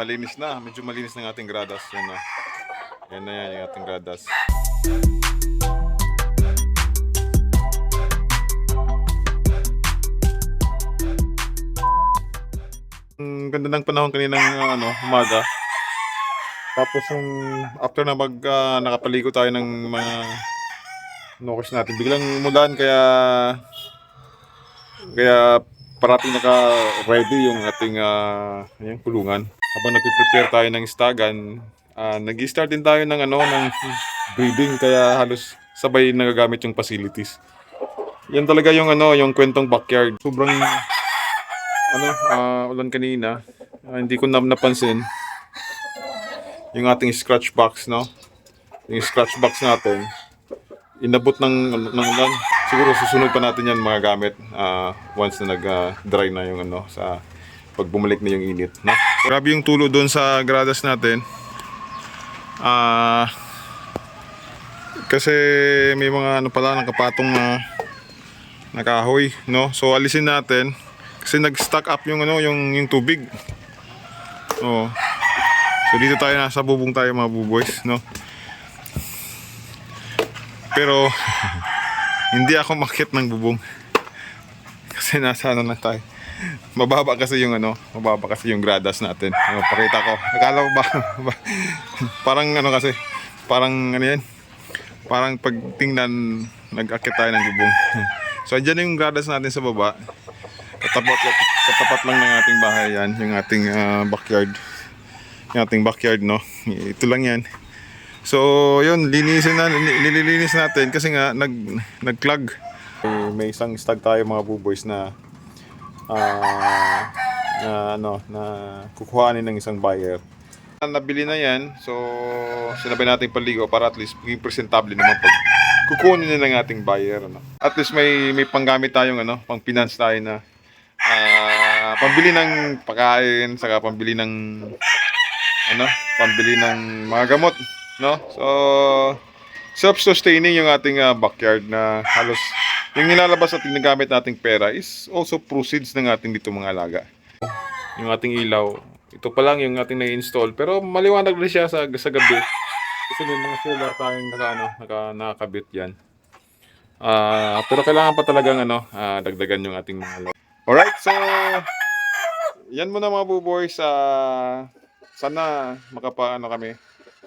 malinis na. Medyo malinis yung ating gradas. Yan na. Yan na yan yung ating gradas. Ang ganda ng panahon kaninang uh, ano, umaga. Tapos yung after na mag ah, nakapaligo tayo ng mga nokos natin, biglang umulan kaya kaya parating naka-ready yung ating ah, yung kulungan. Habang nagpe-prepare tayo ng stagan, ah, nag-start din tayo ng ano ng breeding kaya halos sabay nagagamit yung facilities. Yan talaga yung ano, yung kwentong backyard. Sobrang ano, ah, ulan kanina. Ah, hindi ko na napansin yung ating scratch box, no? Yung scratch box natin, inabot ng, ng ulan. Siguro susunod pa natin yan mga gamit ah, once na nag-dry na yung ano, sa pag bumalik na yung init, no? Grabe yung tulo doon sa gradas natin. Ah, kasi may mga ano pala nakapatong na nakahoy, no? So alisin natin kasi nag-stack up yung ano, yung yung tubig. Oh. So dito tayo nasa bubong tayo mga buboys, no? Pero hindi ako makit ng bubong. Kasi nasa ano na tayo. Mababa kasi yung ano, mababa kasi yung gradas natin. Ano, pakita ko. Akala ko ba, parang ano kasi, parang ano yan, parang pagtingnan nag-akit tayo ng bubong. So andyan yung gradas natin sa baba. Katapat, katapat lang ng ating bahay yan, yung ating ah, backyard. Yung ating backyard, no? Ito lang yan. So, yun, linisin na, li- nililinis natin kasi nga nag nag-clog. May isang stag tayo mga buboys na ah na ano na kukuhanin ng isang buyer. Nabili na yan, so sinabi natin paligo para at least maging presentable naman pag kukunin na ng ating buyer. Ano. At least may may panggamit tayong ano, pang finance tayo na ah pambili ng pagkain, saka pambili ng ano, pambili ng mga gamot, no? So self-sustaining yung ating ah, backyard na halos yung nilalabas at ginagamit nating pera is also proceeds ng ating dito mga alaga. Yung ating ilaw, ito pa lang yung ating na-install pero maliwanag na siya sa, sa gabi. Kasi may mga solar tayong naka, ano, naka, nakakabit yan. Ah, pero kailangan pa talagang ano, ah, dagdagan yung ating mga ilaw. Alright, so yan muna mga buboys. ah sana makapa ano kami.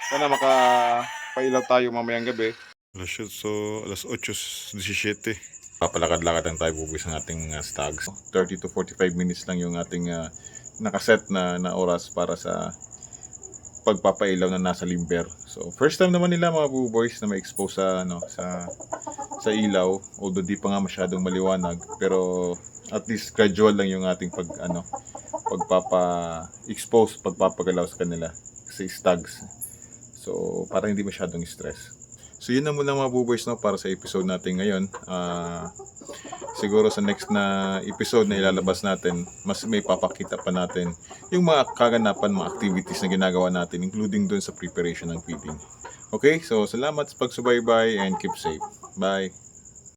Sana makapailaw tayo mamayang gabi. Alas 8, so alas 8.17. Papalakad-lakad lang tayo bubuwis ng ating uh, stags. 30 to 45 minutes lang yung ating uh, nakaset na, na oras para sa pagpapailaw na nasa limber. So first time naman nila mga buboys na ma-expose sa ano sa sa ilaw although di pa nga masyadong maliwanag pero at least gradual lang yung ating pag ano pagpapa-expose, pagpapagalaw sa kanila sa stags. So, para hindi masyadong stress. So, yun na muna mga buboys no, para sa episode natin ngayon. Ah, siguro sa next na episode na ilalabas natin, mas may papakita pa natin yung mga kaganapan, mga activities na ginagawa natin, including dun sa preparation ng feeding. Okay, so salamat sa pagsubaybay and keep safe. Bye!